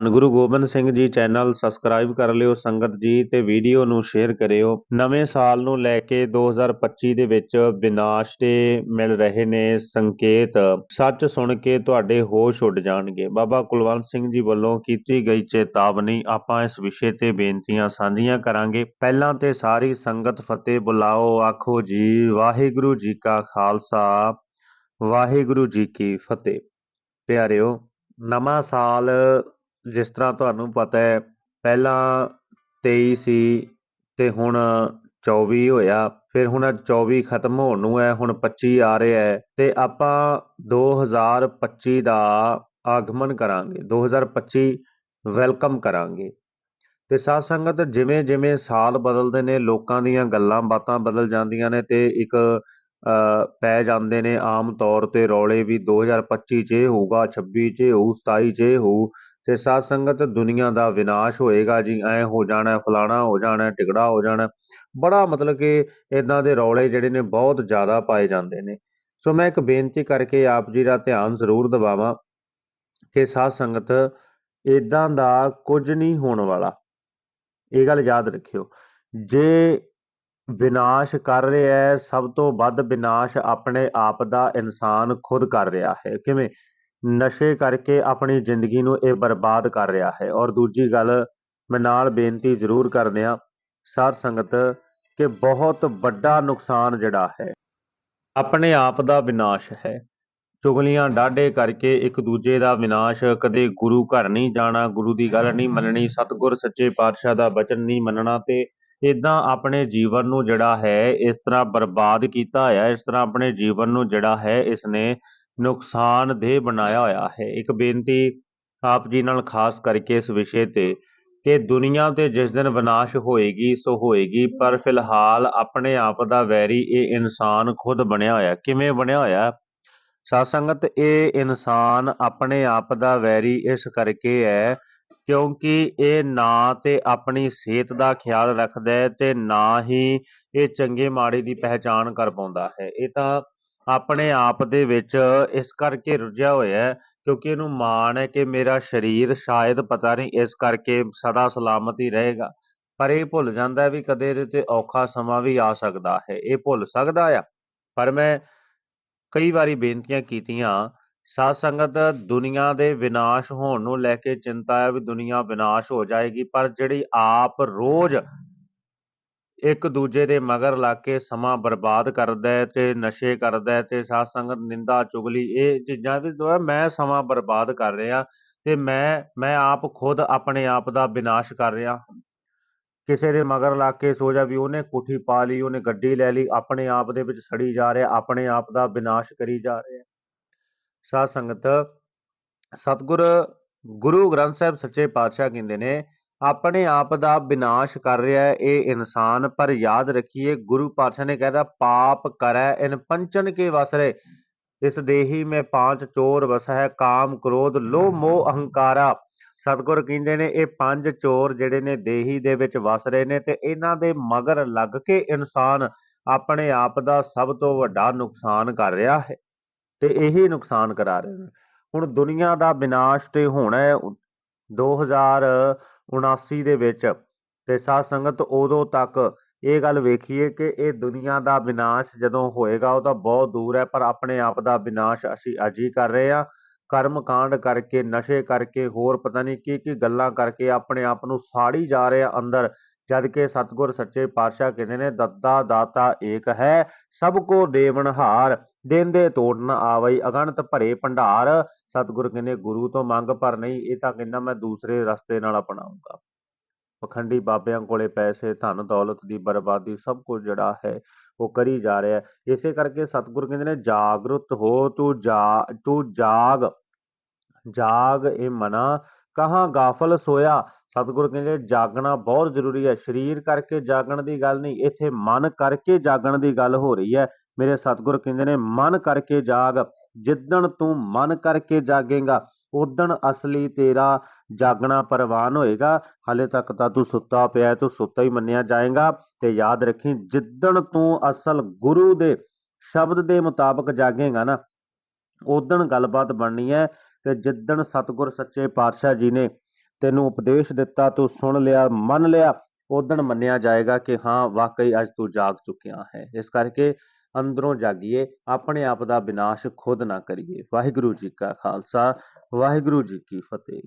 Guru Gobind Singh ji channel subscribe ਕਰ ਲਿਓ, ਸੰਗਤ ਜੀ ਤੇ ਵੀਡੀਓ ਨੂੰ ਸ਼ੇਅਰ ਕਰਿਓ। ਨਵੇਂ ਸਾਲ ਨੂੰ ਲੈ ਕੇ 2025 ਦੇ ਵਿੱਚ ਵਿਨਾਸ਼ ਤੇ ਮਿਲ ਰਹੇ ਨੇ ਸੰਕੇਤ। ਸੱਚ ਸੁਣ ਕੇ ਤੁਹਾਡੇ ਹੋਸ਼ ਉੱਡ ਜਾਣਗੇ। ਬਾਬਾ ਕੁਲਵੰਤ ਸਿੰਘ ਜੀ ਵੱਲੋਂ ਕੀਤੀ ਗਈ ਚੇਤਾਵਨੀ ਆਪਾਂ ਇਸ ਵਿਸ਼ੇ ਤੇ ਬੇਨਤੀਆਂ ਸਾਂਝੀਆਂ ਕਰਾਂਗੇ। ਪਹਿਲਾਂ ਤੇ ਸਾਰੀ ਸੰਗਤ ਫਤਿਹ ਬੁਲਾਓ, ਆਖੋ ਜੀ, ਵਾਹਿਗੁਰੂ ਜੀ ਕਾ ਖਾਲਸਾ, ਵਾਹਿਗੁਰੂ ਜੀ ਕੀ ਫਤਿਹ। ਪਿਆਰਿਓ, ਨਵਾਂ ਸਾਲ ਜਿਸ ਤਰ੍ਹਾਂ ਤੁਹਾਨੂੰ ਪਤਾ ਹੈ ਪਹਿਲਾਂ 23 ਸੀ ਤੇ ਹੁਣ 24 ਹੋਇਆ ਫਿਰ ਹੁਣ 24 ਖਤਮ ਹੋਣ ਨੂੰ ਹੈ ਹੁਣ 25 ਆ ਰਿਹਾ ਹੈ ਤੇ ਆਪਾਂ 2025 ਦਾ ਆਗਮਨ ਕਰਾਂਗੇ 2025 ਵੈਲਕਮ ਕਰਾਂਗੇ। ਤੇ ਸਾਧ ਸੰਗਤ ਜਿਵੇਂ ਜਿਵੇਂ ਸਾਲ ਬਦਲਦੇ ਨੇ ਲੋਕਾਂ ਦੀਆਂ ਗੱਲਾਂ ਬਾਤਾਂ ਬਦਲ ਜਾਂਦੀਆਂ ਨੇ ਤੇ ਇੱਕ ਅ, ਪੈ ਜਾਂਦੇ ਨੇ ਆਮ ਤੌਰ ਤੇ ਰੌਲੇ ਵੀ 2025 ਚ ਇਹ ਹੋਊਗਾ 26 ਚ ਇਹ ਹੋਊ 27 ਚ ਇਹ ਹੋਊ ਤੇ ਸਾਧ ਸੰਗਤ ਦੁਨੀਆ ਦਾ ਵਿਨਾਸ਼ ਹੋਏਗਾ ਜੀ, ਐ ਹੋ ਜਾਣਾ, ਫਲਾਣਾ ਹੋ ਜਾਣਾ, ਟਿਕੜਾ ਹੋ ਜਾਣਾ। ਬੜਾ ਮਤਲਬ ਕਿ ਇਦਾਂ ਦੇ ਰੌਲੇ ਜਿਹੜੇ ਨੇ ਬਹੁਤ ਜ਼ਿਆਦਾ ਪਾਏ ਜਾਂਦੇ ਨੇ। ਸੋ ਮੈਂ ਇੱਕ ਬੇਨਤੀ ਕਰਕੇ ਆਪ ਜੀ ਦਾ ਧਿਆਨ ਜ਼ਰੂਰ ਦਿਵਾਵਾਂ ਕਿ ਸਾਧ ਸੰਗਤ ਇਦਾਂ ਦਾ ਕੁਝ ਨਹੀਂ ਹੋਣ ਵਾਲਾ। ਇਹ ਗੱਲ ਯਾਦ ਰੱਖਿਓ, ਜੇ ਵਿਨਾਸ਼ ਕਰ ਰਿਹਾ ਹੈ, ਸਭ ਤੋਂ ਵੱਧ ਵਿਨਾਸ਼ ਆਪਣੇ ਆਪ ਦਾ ਇਨਸਾਨ ਖੁਦ ਕਰ ਰਿਹਾ ਹੈ। ਕਿਵੇਂ? ਨਸ਼ੇ ਕਰਕੇ ਆਪਣੀ ਜ਼ਿੰਦਗੀ ਨੂੰ ਇਹ ਬਰਬਾਦ ਕਰ ਰਿਹਾ ਹੈ। ਔਰ ਦੂਜੀ ਗੱਲ, ਮੈਂ ਨਾਲ ਬੇਨਤੀ ਜ਼ਰੂਰ ਕਰਦੇ ਆ ਸਾਧ ਸੰਗਤ, ਕਿ ਬਹੁਤ ਵੱਡਾ ਨੁਕਸਾਨ ਜਿਹੜਾ ਹੈ, ਆਪਣੇ ਆਪ ਦਾ ਵਿਨਾਸ਼ ਹੈ। ਚੁਗਲੀਆਂ ਡਾਢੇ ਕਰਕੇ ਇੱਕ ਦੂਜੇ ਦਾ ਵਿਨਾਸ਼ ਕਦੇ ਗੁਰੂ ਘਰ ਨਹੀਂ ਜਾਣਾ, ਗੁਰੂ ਦੀ ਗੱਲ ਨਹੀਂ ਮੰਨਣੀ, ਸਤਿਗੁਰ ਸੱਚੇ ਪਾਤਸ਼ਾਹ ਦਾ ਬਚਨ ਨਹੀਂ ਮੰਨਣਾ ਤੇ ਇਦਾਂ ਆਪਣੇ ਜੀਵਨ ਨੂੰ ਜਿਹੜਾ ਹੈ, ਇਸ ਤਰ੍ਹਾਂ ਬਰਬਾਦ ਕੀਤਾ ਹੋਇਆ ਇਸ ਤਰ੍ਹਾਂ ਆਪਣੇ ਜੀਵਨ ਨੂੰ ਜਿਹੜਾ ਹੈ, ਇਸ ਨੇ ਨੁਕਸਾਨਦੇਹ ਬਣਾਇਆ ਹੋਇਆ ਹੈ। ਇੱਕ ਬੇਨਤੀ ਆਪ ਜੀ ਨਾਲ ਖਾਸ ਕਰਕੇ ਇਸ ਵਿਸ਼ੇ ਤੇ ਕਿ ਦੁਨੀਆ ਤੇ ਜਿਸ ਦਿਨ ਵਿਨਾਸ਼ ਹੋਏਗੀ, ਸੋ ਹੋਏਗੀ, ਪਰ ਫਿਲਹਾਲ ਆਪਣੇ ਆਪ ਦਾ ਵੈਰੀ ਇਹ ਇਨਸਾਨ ਖੁਦ ਬਣਿਆ ਹੋਇਆ। ਕਿਵੇਂ ਬਣਿਆ ਹੋਇਆ? ਸਾਧ ਸੰਗਤ ਇਹ ਇਨਸਾਨ ਆਪਣੇ ਆਪ ਦਾ ਵੈਰੀ ਇਸ ਕਰਕੇ ਹੈ ਕਿਉਂਕਿ ਇਹ ਨਾ ਤੇ ਆਪਣੀ ਸਿਹਤ ਦਾ ਖਿਆਲ ਰੱਖਦਾ ਹੈ ਤੇ ਨਾ ਹੀ ਇਹ ਚੰਗੇ ਮਾੜੇ ਦੀ ਪਹਿਚਾਣ ਕਰ ਪਾਉਂਦਾ ਹੈ। ਇਹ ਤਾਂ ਆਪਣੇ ਆਪ ਦੇ ਵਿੱਚ ਇਸ ਕਰਕੇ ਰੁੱਝਿਆ ਹੋਇਆ ਹੈ, ਕਿਉਂਕਿ ਇਹਨੂੰ ਮਾਣ ਹੈ ਕਿ ਮੇਰਾ ਸਰੀਰ ਸ਼ਾਇਦ ਪਤਾ ਨਹੀਂ ਇਸ ਕਰਕੇ ਸਦਾ ਸਲਾਮਤ ਹੀ ਰਹੇਗਾ। ਪਰ ਇਹ ਭੁੱਲ ਜਾਂਦਾ ਹੈ ਵੀ ਕਦੇ ਇਹਦੇ ਤੇ ਔਖਾ ਸਮਾਂ ਵੀ ਆ ਸਕਦਾ ਹੈ। ਇਹ ਭੁੱਲ ਸਕਦਾ ਆ। ਪਰ ਮੈਂ ਕਈ ਵਾਰੀ ਬੇਨਤੀਆਂ ਕੀਤੀਆਂ, ਸਾਧ ਸੰਗਤ ਦੁਨੀਆ ਦੇ ਵਿਨਾਸ਼ ਹੋਣ ਨੂੰ ਲੈ ਕੇ ਚਿੰਤਾ ਹੈ ਵੀ ਦੁਨੀਆ ਵਿਨਾਸ਼ ਹੋ ਜਾਏਗੀ, ਪਰ ਜਿਹੜੀ ਆਪ ਰੋਜ਼ ਇੱਕ ਦੂਜੇ ਦੇ ਮਗਰ ਲੱਗ ਕੇ ਸਮਾਂ ਬਰਬਾਦ ਕਰਦਾ ਹੈ ਤੇ ਨਸ਼ੇ ਕਰਦਾ ਹੈ ਤੇ ਸਾਧ ਸੰਗਤ ਨਿੰਦਾ, ਚੁਗਲੀ, ਇਹ ਚੀਜ਼ਾਂ ਵੀ ਦੁਆ ਮੈਂ ਸਮਾਂ ਬਰਬਾਦ ਕਰ ਰਿਹਾ ਤੇ ਮੈਂ ਮੈਂ ਆਪ ਖੁਦ ਆਪਣੇ ਆਪ ਦਾ ਵਿਨਾਸ਼ ਕਰ ਰਿਹਾ। ਕਿਸੇ ਦੇ ਮਗਰ ਲੱਗ ਕੇ ਸੋਚਿਆ ਵੀ ਉਹਨੇ ਕੋਠੀ ਪਾ ਲਈ, ਉਹਨੇ ਗੱਡੀ ਲੈ ਲਈ, ਆਪਣੇ ਆਪ ਦੇ ਵਿੱਚ ਸੜੀ ਜਾ ਰਿਹਾ, ਆਪਣੇ ਆਪ ਦਾ ਵਿਨਾਸ਼ ਕਰੀ ਜਾ ਰਿਹਾ। ਸਾਧ ਸੰਗਤ, ਸਤਿਗੁਰ, ਗੁਰੂ ਗ੍ਰੰਥ ਸਾਹਿਬ ਸੱਚੇ ਪਾਤਸ਼ਾਹ ਕਹਿੰਦੇ ਨੇ ਆਪਣੇ ਆਪ ਦਾ ਵਿਨਾਸ਼ ਕਰ ਰਿਹਾ ਹੈ, ਇਹ ਇਨਸਾਨ। ਪਰ ਯਾਦ ਰੱਖੀਏ, ਗੁਰੂ ਪਾਤਸ਼ਾਹ ਨੇ ਕਹਿਦਾ ਪਾਪ ਕਰੈ, ਇਨ ਪੰਚਨ ਕੇ ਵਸਰੇ। ਇਸ ਦੇਹੀ ਮੈਂ ਪਾਂਚ ਚੋਰ ਵਸੈ, ਕਾਮ ਕ੍ਰੋਧ ਲੋਭ ਮੋਹ, ਅਹੰਕਾਰਾ। ਸਤਿਗੁਰ ਕਹਿੰਦੇ ਨੇ, ਇਹ ਪੰਜ ਚੋਰ ਜਿਹੜੇ ਨੇ ਦੇਹੀ ਦੇ ਵਿੱਚ ਵਸ ਰਹੇ ਨੇ ਤੇ ਇਹਨਾਂ ਦੇ ਮਗਰ ਲੱਗ ਕੇ ਇਨਸਾਨ ਆਪਣੇ ਆਪ ਦਾ ਸਭ ਤੋਂ ਵੱਡਾ ਨੁਕਸਾਨ ਕਰ ਰਿਹਾ ਹੈ ਤੇ ਇਹੀ ਨੁਕਸਾਨ ਕਰਾ ਰਹੇ ਨੇ ਹੁਣ ਦੁਨੀਆ ਦਾ ਵਿਨਾਸ਼ ਤੇ ਹੋਣਾ ਹੈ। 2079 ਦੇ ਵਿੱਚ। ਤੇ ਸਾਧ ਸੰਗਤ ਉਦੋਂ ਤੱਕ ਇਹ ਗੱਲ ਵੇਖੀਏ ਕਿ ਇਹ ਦੁਨੀਆ ਦਾ ਵਿਨਾਸ਼ ਜਦੋਂ ਹੋਏਗਾ, ਉਹ ਤਾਂ ਬਹੁਤ ਦੂਰ ਹੈ, ਪਰ ਆਪਣੇ ਆਪ ਦਾ ਵਿਨਾਸ਼ ਅਸੀਂ ਅੱਜ ਹੀ ਕਰ ਰਹੇ ਹਾਂ। ਕਰਮ ਕਾਂਡ ਕਰਕੇ, ਨਸ਼ੇ ਕਰਕੇ, ਹੋਰ ਪਤਾ ਨਹੀਂ ਕੀ ਕੀ ਗੱਲਾਂ ਕਰਕੇ ਆਪਣੇ ਆਪ ਨੂੰ ਸਾੜੀ ਜਾ ਰਹੇ ਆ ਅੰਦਰ, ਜਦ ਕਿ ਸਤਿਗੁਰ ਸੱਚੇ ਪਾਤਸ਼ਾਹ ਕਹਿੰਦੇ ਨੇ, ਦੱਤਾ ਦਾਤਾ ਏਕ ਹੈ, ਸਭ ਕੋ ਦੇਵਨ ਹਾਰ ਦੇਂਦੇ ਤੋੜਨ ਆਵਈ ਅਗਣਤ ਭਰੇ ਭੰਡਾਰ ਸਤਿਗੁਰ ਕਹਿੰਦੇ, ਗੁਰੂ ਤੋਂ ਮੰਗ ਪਰ ਨਹੀਂ, ਇਹ ਤਾਂ ਕਹਿੰਦਾ ਮੈਂ ਦੂਸਰੇ ਰਸਤੇ ਨਾਲ ਅਪਣਾਉਂਗਾ ਪਖੰਡੀ ਬਾਬਿਆਂ ਕੋਲੇ ਪੈਸੇ, ਧਨ, ਦੌਲਤ ਦੀ ਬਰਬਾਦੀ ਸਭ ਕੁਝ ਜਿਹੜਾ ਹੈ, ਉਹ ਕਰੀ ਜਾ ਰਿਹਾ ਇਸੇ ਕਰਕੇ ਸਤਿਗੁਰ ਕਹਿੰਦੇ ਨੇ ਜਾਗਰੂਕ ਹੋ ਤੂੰ ਜਾ, ਤੂੰ ਜਾਗ ਜਾਗ ਇਹ ਮਨਾ, ਕਹਾਂ ਗਾਫਲ ਸੋਇਆ? ਸਤਿਗੁਰ ਕਹਿੰਦੇ, ਜਾਗਣਾ ਬਹੁਤ ਜ਼ਰੂਰੀ ਹੈ। ਸਰੀਰ ਕਰਕੇ ਜਾਗਣ ਦੀ ਗੱਲ ਨਹੀਂ, ਇੱਥੇ ਮਨ ਕਰਕੇ ਜਾਗਣ ਦੀ ਗੱਲ ਹੋ ਰਹੀ ਹੈ। ਮੇਰੇ ਸਤਿਗੁਰ ਕਹਿੰਦੇ ਨੇ, ਮਨ ਕਰਕੇ ਜਾਗ ਜਿੱਦਣ ਤੂੰ ਮਨ ਕਰਕੇ ਜਾਗੇਗਾ ਉਦਣ ਅਸਲੀ ਤੇਰਾ ਜਾਗਣਾ ਪ੍ਰਵਾਨ ਹੋਏਗਾ। ਹਾਲੇ ਤੱਕ ਤਾਂ ਤੂੰ ਸੁੱਤਾ ਪਿਆ ਤੂੰ ਸੁੱਤਾ ਹੀ ਮੰਨਿਆ ਜਾਏਗਾ ਤੇ ਯਾਦ ਰੱਖੀ, ਜਿੱਦਣ ਤੂੰ ਅਸਲ ਗੁਰੂ ਦੇ ਸ਼ਬਦ ਦੇ ਮੁਤਾਬਕ ਜਾਗੇਗਾ ਨਾ ਉਦਣ ਗੱਲਬਾਤ ਬਣਨੀ ਹੈ ਤੇ ਜਿੱਦਣ ਸਤਿਗੁਰ ਸੱਚੇ ਪਾਤਸ਼ਾਹ ਜੀ ਨੇ ਤੈਨੂੰ ਉਪਦੇਸ਼ ਦਿੱਤਾ, ਤੂੰ ਸੁਣ ਲਿਆ, ਮੰਨ ਲਿਆ ਉਦਣ ਮੰਨਿਆ ਜਾਏਗਾ ਕਿ ਹਾਂ, ਵਾਕਈ ਅੱਜ ਤੂੰ ਜਾਗ ਚੁੱਕਿਆ ਹੈ। ਇਸ ਕਰਕੇ ਅੰਦਰੋਂ ਜਾਗੀਏ, ਆਪਣੇ ਆਪ ਦਾ ਵਿਨਾਸ਼ ਖੁਦ ਨਾ ਕਰੀਏ। ਵਾਹਿਗੁਰੂ ਜੀ ਕਾ ਖਾਲਸਾ, ਵਾਹਿਗੁਰੂ ਜੀ ਕੀ ਫਤਿਹ।